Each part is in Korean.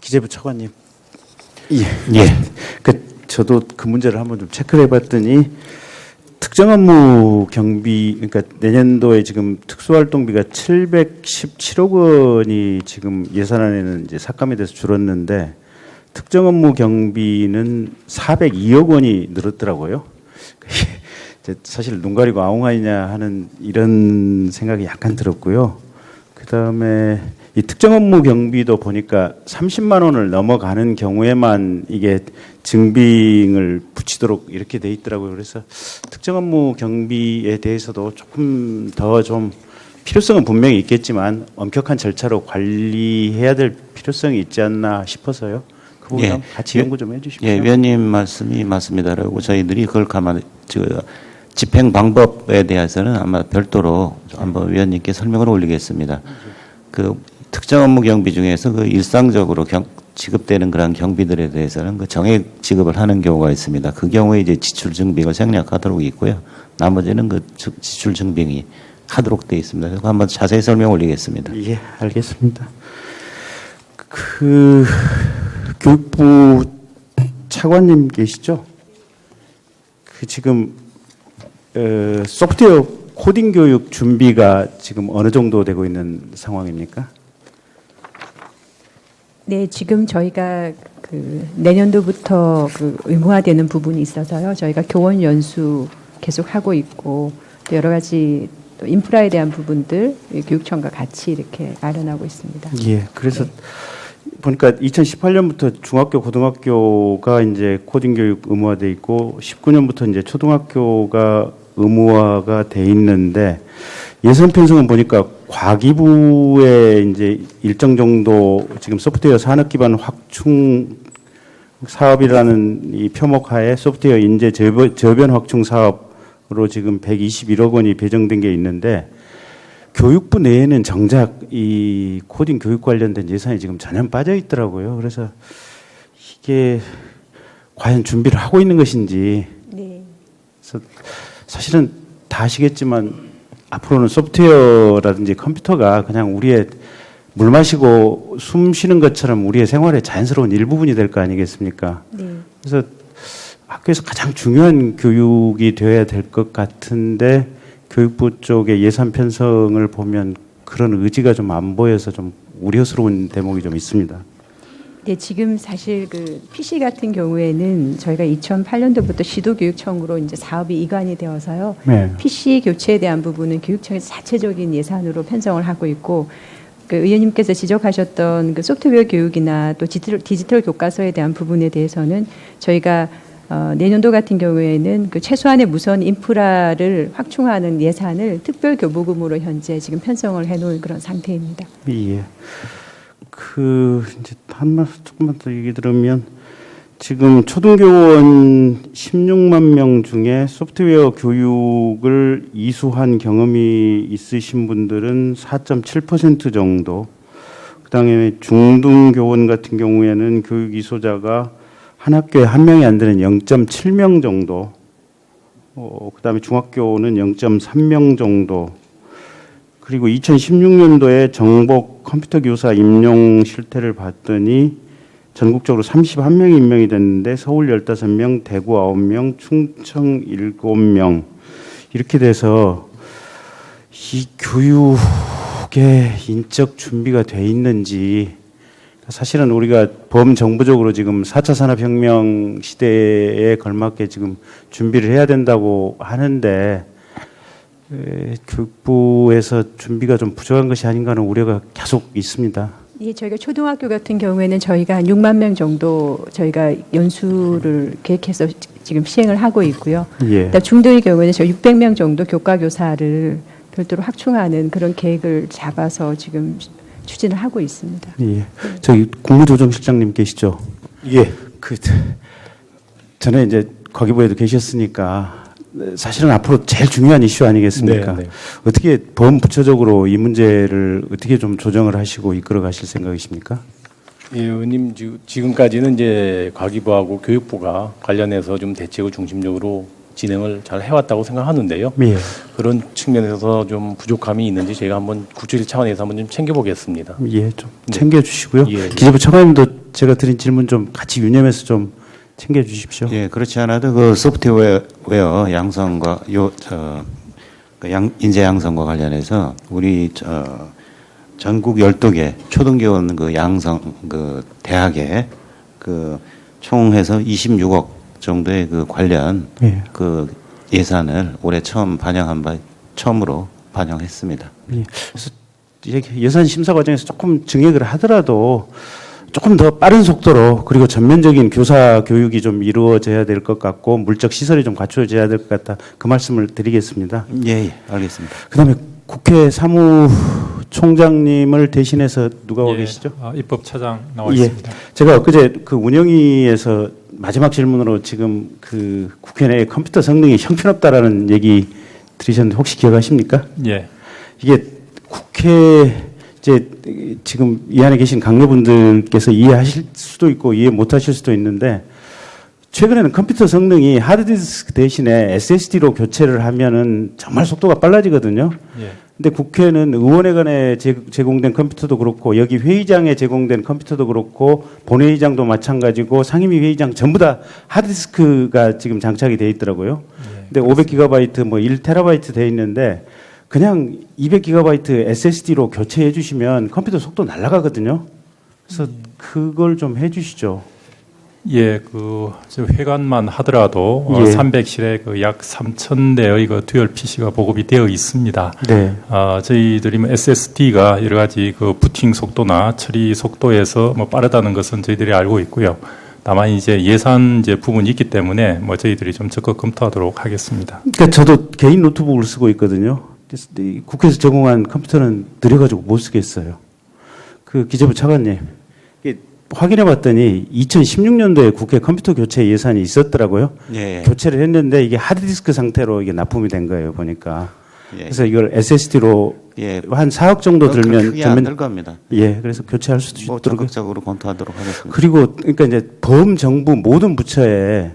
기재부 차관님. 예. 예. 그 저도 그 문제를 한번 좀 체크를 해봤더니 특정 업무 경비 그러니까 내년도에 지금 특수활동비가 717억 원이 지금 예산안에는 이제 삭감이 돼서 줄었는데 특정 업무 경비는 402억 원이 늘었더라고요. 사실 눈 가리고 아웅하이냐 하는 이런 생각이 약간 들었고요. 그 다음에 이 특정 업무 경비도 보니까 30만 원을 넘어가는 경우에만 이게 증빙을 붙이도록 이렇게 돼 있더라고요. 그래서 특정 업무 경비에 대해서도 조금 더 좀 필요성은 분명히 있겠지만 엄격한 절차로 관리해야 될 필요성이 있지 않나 싶어서요. 그 부분 예. 같이 연구 좀 해주십시오. 예, 위원님 말씀이 맞습니다. 그리고 저희들이 그걸 가만 저 집행 방법에 대해서는 아마 별도로 한번 위원님께 설명을 올리겠습니다. 그 특정 업무 경비 중에서 그 일상적으로 경, 지급되는 그런 경비들에 대해서는 그 정액 지급을 하는 경우가 있습니다. 그 경우에 이제 지출 증빙을 생략하도록 있고요. 나머지는 그 지- 지출 증빙이 하도록 되어 있습니다. 그거 한번 자세히 설명 올리겠습니다. 예, 알겠습니다. 그 교육부 차관님 계시죠? 그 지금 어, 소프트웨어 코딩 교육 준비가 지금 어느 정도 되고 있는 상황입니까? 네, 지금 저희가 그 내년도부터 그 의무화되는 부분이 있어서요. 저희가 교원 연수 계속 하고 있고 또 여러 가지 또 인프라에 대한 부분들 이 교육청과 같이 이렇게 마련하고 있습니다. 예, 그래서 보니까 2018년부터 중학교, 고등학교가 이제 코딩 교육 의무화돼 있고 19년부터 이제 초등학교가 의무화가 돼 있는데 예산 편성은 보니까 과기부에 이제 일정 정도 지금 소프트웨어 산업 기반 확충 사업이라는 이 표목하에 소프트웨어 인재 저변 확충 사업으로 지금 121억 원이 배정된 게 있는데 교육부 내에는 정작 이 코딩 교육 관련된 예산이 지금 전혀 빠져 있더라고요. 그래서 이게 과연 준비를 하고 있는 것인지 네. 그래서 사실은 다 아시겠지만 앞으로는 소프트웨어라든지 컴퓨터가 그냥 우리의 물 마시고 숨 쉬는 것처럼 우리의 생활의 자연스러운 일부분이 될 거 아니겠습니까? 네. 그래서 학교에서 가장 중요한 교육이 되어야 될 것 같은데 교육부 쪽의 예산 편성을 보면 그런 의지가 좀 안 보여서 좀 우려스러운 대목이 좀 있습니다. 네, 지금 사실 그 PC 같은 경우에는 저희가 2008년도부터 시도교육청으로 이제 사업이 이관이 되어서요. 네. PC 교체에 대한 부분은 교육청에서 자체적인 예산으로 편성을 하고 있고 그 의원님께서 지적하셨던 그 소프트웨어 교육이나 또 디지털, 디지털 교과서에 대한 부분에 대해서는 저희가 어, 내년도 같은 경우에는 그 최소한의 무선 인프라를 확충하는 예산을 특별 교부금으로 현재 지금 편성을 해놓은 그런 상태입니다. 예. 그 이제 한 말씀 조금만 더 얘기 들으면 지금 초등교원 16만 명 중에 소프트웨어 교육을 이수한 경험이 있으신 분들은 4.7% 정도. 그다음에 중등교원 같은 경우에는 교육 이수자가 한 학교에 한 명이 안 되는 0.7명 정도. 어, 그다음에 중학교는 0.3명 정도. 그리고 2016년도에 정복 컴퓨터 교사 임용 실태를 봤더니 전국적으로 31명이 임명이 됐는데 서울 15명, 대구 9명, 충청 7명. 이렇게 돼서 이 교육의 인적 준비가 돼 있는지 사실은 우리가 범정부적으로 지금 4차 산업혁명 시대에 걸맞게 지금 준비를 해야 된다고 하는데 에, 교육부에서 준비가 좀 부족한 것이 아닌가 하는 우려가 계속 있습니다. 예, 저희가 초등학교 같은 경우에는 저희가 한 6만 명 정도 저희가 연수를 계획해서 지- 지금 시행을 하고 있고요. 예. 중등의 경우에는 저 600명 정도 교과 교사를 별도로 확충하는 그런 계획을 잡아서 지금 추진을 하고 있습니다. 예. 저기 국무조정실장님 계시죠? 예. 그 전에 이제 과기부에도 계셨으니까 사실은 앞으로 제일 중요한 이슈 아니겠습니까? 네, 네. 어떻게 범부처적으로 이 문제를 어떻게 좀 조정을 하시고 이끌어 가실 생각이십니까? 예, 의원님 지- 지금까지는 이제 과기부하고 교육부가 관련해서 좀 대책을 중심적으로 진행을 잘 해왔다고 생각하는데요. 예. 그런 측면에서 좀 부족함이 있는지 저희가 한번 국조실 차원에서 한번 좀 챙겨보겠습니다. 예, 좀 네. 챙겨주시고요. 예. 기재부 차관님도 제가 드린 질문 좀 같이 유념해서 좀 챙겨 주십시오. 예, 그렇지 않아도 그 소프트웨어 양성과 요, 저, 그 양, 인재 양성과 관련해서 우리 저, 전국 12개 초등교원 그 양성 그 대학에 그 총해서 26억 정도의 그 관련 예. 그 예산을 올해 처음 반영한 바 처음으로 반영했습니다. 예. 그래서 예산 심사 과정에서 조금 증액을 하더라도 조금 더 빠른 속도로 그리고 전면적인 교사 교육이 좀 이루어져야 될 것 같고 물적 시설이 좀 갖춰져야 될 것 같다 그 말씀을 드리겠습니다. 예, 예, 알겠습니다. 그다음에 국회 사무총장님을 대신해서 누가 와 예, 계시죠? 아, 입법차장 나와 예. 있습니다. 제가 엊그제 그 운영위에서 마지막 질문으로 지금 그 국회 내 컴퓨터 성능이 형편없다라는 얘기 들으셨는데 혹시 기억하십니까? 예, 이게 국회 이제 지금 이 안에 계신 강요분들께서 이해하실 수도 있고 이해 못하실 수도 있는데 최근에는 컴퓨터 성능이 하드디스크 대신에 SSD로 교체를 하면은 정말 속도가 빨라지거든요. 예, 근데 국회는 의원회관에 제- 제공된 컴퓨터도 그렇고 여기 회의장에 제공된 컴퓨터도 그렇고 본회의장도 마찬가지고 상임위 회의장 전부 다 하드디스크가 지금 장착이 돼 있더라고요. 근데 500기가바이트 뭐 1테라바이트 돼 있는데 그냥 200기가바이트 SSD로 교체해 주시면 컴퓨터 속도 날아가거든요. 그래서 그걸 좀 해 주시죠. 예, 그, 저 회관만 하더라도 어, 예. 300실에 그 약 3천 대의 그 듀얼 PC가 보급이 되어 있습니다. 네. 아, 저희들이 뭐 SSD가 여러 가지 그 부팅 속도나 처리 속도에서 뭐 빠르다는 것은 저희들이 알고 있고요. 다만 이제 예산 이제 부분이 있기 때문에 뭐 저희들이 좀 적극 검토하도록 하겠습니다. 그러니까 저도 개인 노트북을 쓰고 있거든요. 그래서 국회에서 제공한 컴퓨터는 느려가지고 못 쓰겠어요. 그 기재부 차관님, 확인해 봤더니 2016년도에 국회 컴퓨터 교체 예산이 있었더라고요. 예, 예. 교체를 했는데 이게 하드디스크 상태로 이게 납품이 된 거예요, 보니까. 예. 그래서 이걸 SSD로 예. 한 4억 정도 그건 들면 크게 겁니다. 예, 그래서 교체할 수도 뭐 있도록 적극적으로 검토하도록 하겠습니다. 그리고 그러니까 이제 범 정부 모든 부처에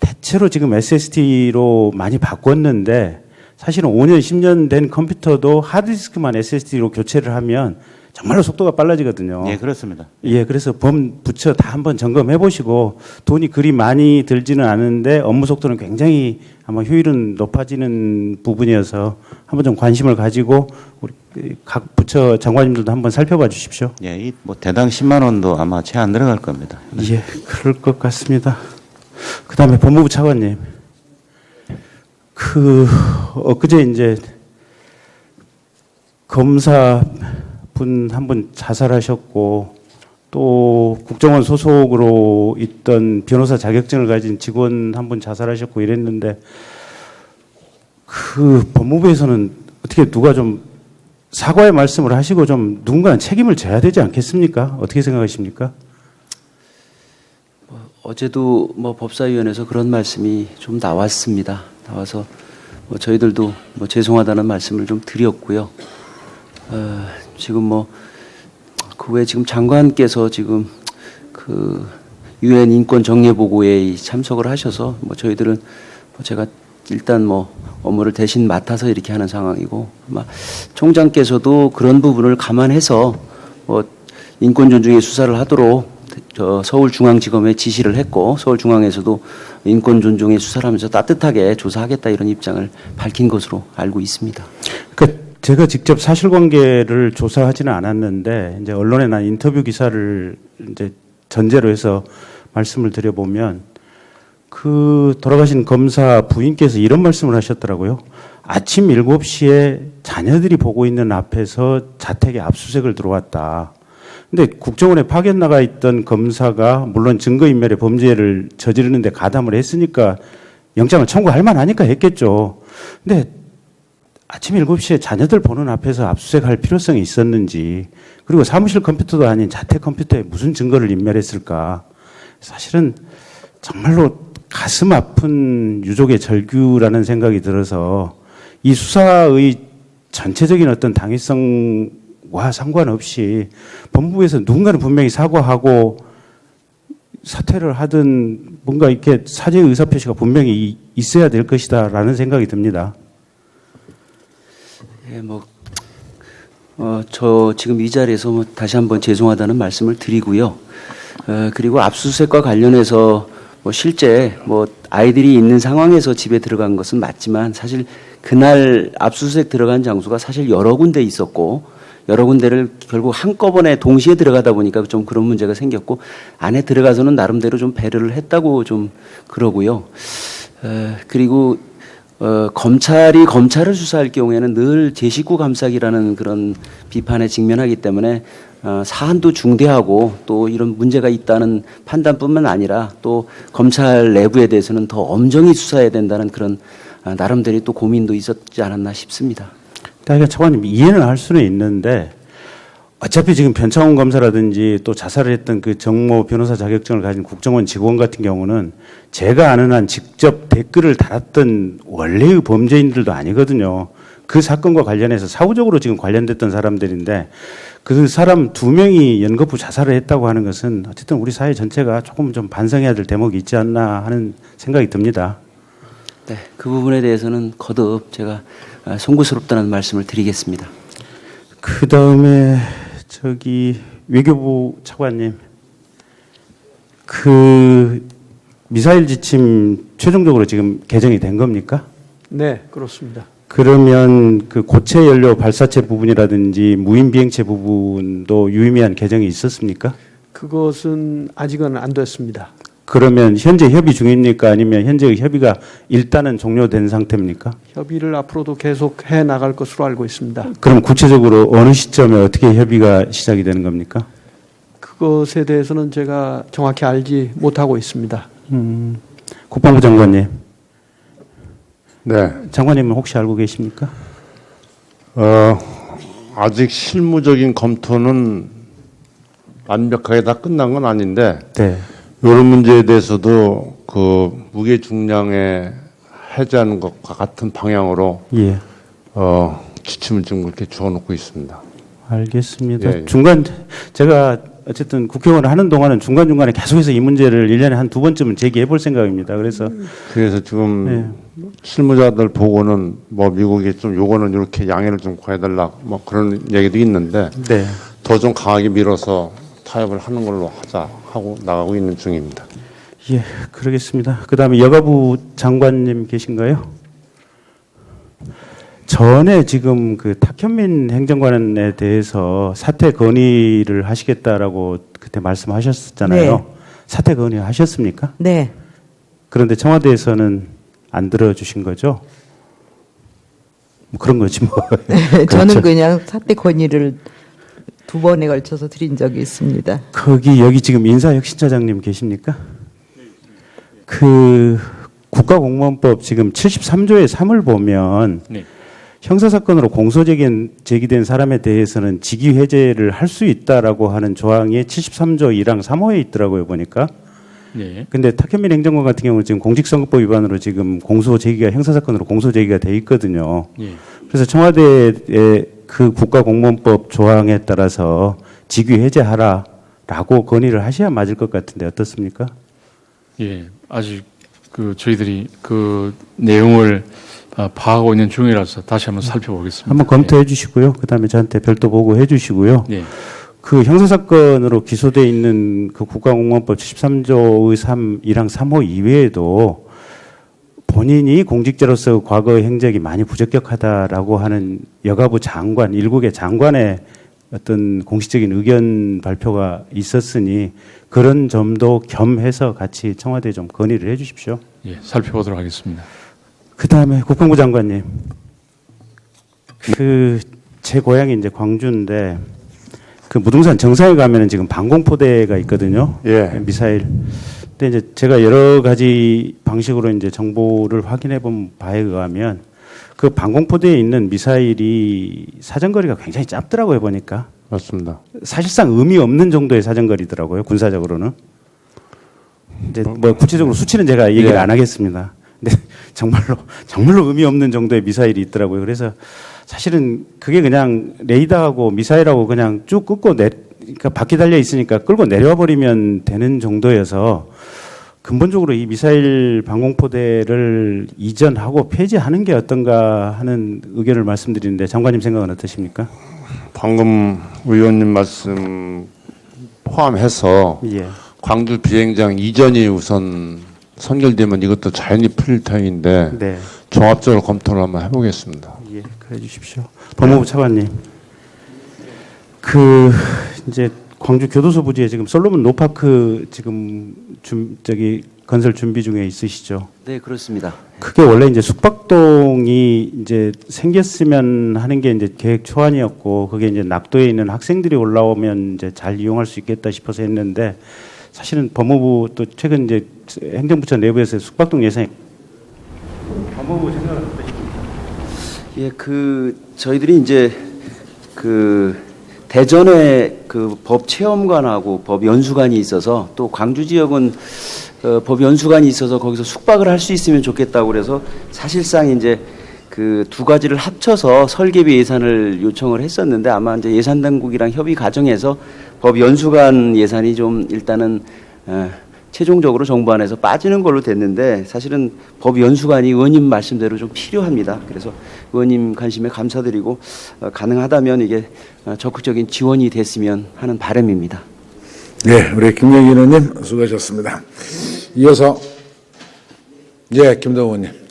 대체로 지금 SSD로 많이 바꿨는데 사실은 5년, 10년 된 컴퓨터도 하드디스크만 SSD로 교체를 하면 정말로 속도가 빨라지거든요. 예, 그렇습니다. 예, 그래서 범 부처 다 한번 점검해 보시고 돈이 그리 많이 들지는 않은데 업무 속도는 굉장히 아마 효율은 높아지는 부분이어서 한번 좀 관심을 가지고 우리 그각 부처 장관님들도 한번 살펴봐 주십시오. 예, 이 뭐 대당 10만 원도 아마 채 안 들어갈 겁니다. 예, 그럴 것 같습니다. 그 다음에 법무부 차관님. 그, 엊그제 이제 검사 분 한 분 자살하셨고 또 국정원 소속으로 있던 변호사 자격증을 가진 직원 한 분 자살하셨고 이랬는데 그 법무부에서는 어떻게 누가 좀 사과의 말씀을 하시고 좀 누군가는 책임을 져야 되지 않겠습니까? 어떻게 생각하십니까? 어제도 뭐 법사위원회에서 그런 말씀이 좀 나왔습니다. 나와서 뭐 저희들도 뭐 죄송하다는 말씀을 좀 드렸고요. 어, 지금 뭐 그 외에 지금 장관께서 지금 그 유엔 인권 정례 보고에 참석을 하셔서 뭐 저희들은 뭐 제가 일단 뭐 업무를 대신 맡아서 이렇게 하는 상황이고 아마 총장께서도 그런 부분을 감안해서 뭐 인권 존중의 수사를 하도록 저 서울중앙지검에 지시를 했고 서울중앙에서도 인권 존중의 수사를 하면서 따뜻하게 조사하겠다 이런 입장을 밝힌 것으로 알고 있습니다. 그 제가 직접 사실관계를 조사하지는 않았는데 이제 언론에 난 인터뷰 기사를 이제 전제로 해서 말씀을 드려보면 그 돌아가신 검사 부인께서 이런 말씀을 하셨더라고요. 아침 7시에 자녀들이 보고 있는 앞에서 자택에 압수색을 들어왔다. 근데 국정원에 파견 나가 있던 검사가 물론 증거인멸의 범죄를 저지르는데 가담을 했으니까 영장을 청구할 만하니까 했겠죠. 근데 아침 7시에 자녀들 보는 앞에서 압수수색할 필요성이 있었는지 그리고 사무실 컴퓨터도 아닌 자택 컴퓨터에 무슨 증거를 인멸했을까 사실은 정말로 가슴 아픈 유족의 절규라는 생각이 들어서 이 수사의 전체적인 어떤 당위성 과 상관없이 법무부에서 누군가는 분명히 사과하고 사퇴를 하든 뭔가 이렇게 사죄 의사 표시가 분명히 이- 있어야 될 것이다라는 생각이 듭니다. 예, 뭐, 어, 저 지금 이 자리에서 뭐 다시 한번 죄송하다는 말씀을 드리고요. 어, 그리고 압수수색과 관련해서 뭐 실제 뭐 아이들이 있는 상황에서 집에 들어간 것은 맞지만 사실 그날 압수수색 들어간 장소가 사실 여러 군데 있었고 여러 군데를 결국 한꺼번에 동시에 들어가다 보니까 좀 그런 문제가 생겼고 안에 들어가서는 나름대로 좀 배려를 했다고 좀 그러고요. 어, 그리고 어, 검찰이 검찰을 수사할 경우에는 늘 제 식구 감싸기라는 그런 비판에 직면하기 때문에 어, 사안도 중대하고 또 이런 문제가 있다는 판단뿐만 아니라 또 검찰 내부에 대해서는 더 엄정히 수사해야 된다는 그런 아, 나름대로 또 고민도 있었지 않았나 싶습니다. 그러니까 차관님 이해는 할 수는 있는데 어차피 지금 변창훈 검사라든지 또 자살을 했던 그 정모 변호사 자격증을 가진 국정원 직원 같은 경우는 제가 아는 한 직접 댓글을 달았던 원래의 범죄인들도 아니거든요. 그 사건과 관련해서 사후적으로 지금 관련됐던 사람들인데 그 사람 두 명이 연거푸 자살을 했다고 하는 것은 어쨌든 우리 사회 전체가 조금 좀 반성해야 될 대목이 있지 않나 하는 생각이 듭니다. 네, 그 부분에 대해서는 거듭 제가 아, 송구스럽다는 말씀을 드리겠습니다. 그 다음에 저기 외교부 차관님 그 미사일 지침 최종적으로 지금 개정이 된 겁니까? 네, 그렇습니다. 그러면 그 고체 연료 발사체 부분이라든지 무인 비행체 부분도 유의미한 개정이 있었습니까? 그것은 아직은 안 됐습니다. 그러면 현재 협의 중입니까? 아니면 현재 협의가 일단은 종료된 상태입니까? 협의를 앞으로도 계속 해 나갈 것으로 알고 있습니다. 그럼 구체적으로 어느 시점에 어떻게 협의가 시작이 되는 겁니까? 그것에 대해서는 제가 정확히 알지 못하고 있습니다. 음, 국방부 장관님. 네, 장관님은 혹시 알고 계십니까? 어, 아직 실무적인 검토는 완벽하게 다 끝난 건 아닌데 네. 이런 문제에 대해서도 그 무게 중량에 해제하는 것과 같은 방향으로 예. 어, 지침을 지금 그렇게 주어놓고 있습니다. 알겠습니다. 예, 예. 중간 제가 어쨌든 국회의원을 하는 동안은 중간 중간에 계속해서 이 문제를 1년에 한 두 번쯤은 제기해 볼 생각입니다. 그래서 그래서 지금 네. 실무자들 보고는 뭐 미국이 좀 요거는 이렇게 양해를 좀 구해달라 뭐 그런 얘기도 있는데 네. 더좀 강하게 밀어서 타협을 하는 걸로 하자 하고 나가고 있는 중입니다. 예, 그러겠습니다. 그 다음에 여가부 장관님 계신가요? 전에 지금 그 탁현민 행정관에 대해서 사퇴 건의를 하시겠다라고 그때 말씀하셨잖아요. 네. 사퇴 건의 하셨습니까? 네, 그런데 청와대에서는 안 들어주신 거죠? 뭐 그런 거지 뭐. 저는 그렇죠. 그냥 사퇴 건의를 두 번에 걸쳐서 드린 적이 있습니다. 거기 여기 지금 인사혁신처장님 계십니까? 그 국가공무원법 지금 73조의 3을 보면 네. 형사사건으로 공소 제기된, 제기된 사람에 대해서는 직위 해제를 할 수 있다라고 하는 조항이 73조 1항 3호에 있더라고요 보니까. 네. 근데 탁현민 행정관 같은 경우는 지금 공직선거법 위반으로 지금 공소 제기가 형사사건으로 공소 제기가 돼 있거든요. 예. 그래서 청와대의 그 국가공무원법 조항에 따라서 직위 해제하라라고 건의를 하셔야 맞을 것 같은데 어떻습니까? 예, 아직 그 저희들이 그 내용을 아, 파악하고 있는 중이라서 다시 한번 살펴보겠습니다. 한번 검토해 주시고요. 그다음에 저한테 별도 보고해 주시고요. 예, 그 형사 사건으로 기소돼 있는 그 국가공무원법 73조의 3 1항 3호 이외에도 본인이 공직자로서 과거의 행적이 많이 부적격하다라고 하는 여가부 장관 일국의 장관의 어떤 공식적인 의견 발표가 있었으니 그런 점도 겸해서 같이 청와대에 좀 건의를 해 주십시오. 예, 살펴보도록 하겠습니다. 그 다음에 국방부 장관님. 그, 제 고향이 이제 광주인데, 그 무등산 정상에 가면은 지금 방공포대가 있거든요. 예. 미사일. 근데 이제 제가 여러 가지 방식으로 이제 정보를 확인해 본 바에 의하면 그 방공포대에 있는 미사일이 사정거리가 굉장히 짧더라고요, 보니까. 맞습니다. 사실상 의미 없는 정도의 사정거리더라고요, 군사적으로는. 이제 뭐 구체적으로 수치는 제가 얘기를 예. 안 하겠습니다. 근데 정말로 정말로 의미 없는 정도의 미사일이 있더라고요. 그래서 사실은 그게 그냥 레이더하고 미사일하고 그냥 쭉 끊고 내 그러니까 바퀴 달려 있으니까 끌고 내려와 버리면 되는 정도여서 근본적으로 이 미사일 방공포대를 이전하고 폐지하는 게 어떤가 하는 의견을 말씀드리는데 장관님 생각은 어떠십니까? 방금 의원님 말씀 포함해서 예. 광주 비행장 이전이 우선 선결되면 이것도 자연히 풀릴 터인데 네. 종합적으로 검토를 한번 해보겠습니다. 예, 그래 주십시오. 법무부 차관님. 그 이제 광주 교도소 부지에 지금 솔로몬 노파크 지금 준 저기 건설 준비 중에 있으시죠. 네, 그렇습니다. 그게 원래 이제 숙박동이 이제 생겼으면 하는 게 이제 계획 초안이었고 그게 이제 낙도에 있는 학생들이 올라오면 이제 잘 이용할 수 있겠다 싶어서 했는데 사실은 법무부 또 최근 이제 행정부처 내부에서 숙박동 예산이 법무부 생각은 어떠십니까? 예, 그 저희들이 이제 그 대전에 그 법 체험관하고 법 연수관이 있어서 또 광주 지역은 어, 법 연수관이 있어서 거기서 숙박을 할 수 있으면 좋겠다고 그래서 사실상 이제 그 두 가지를 합쳐서 설계비 예산을 요청을 했었는데 아마 이제 예산 당국이랑 협의 과정에서 법 연수관 예산이 좀 일단은 어, 최종적으로 정부 안에서 빠지는 걸로 됐는데 사실은 법 연수관이 의원님 말씀대로 좀 필요합니다. 그래서 의원님 관심에 감사드리고 어, 가능하다면 이게 어, 적극적인 지원이 됐으면 하는 바람입니다. 네, 우리 김영희 의원님 수고하셨습니다. 이어서 예, 김동훈님.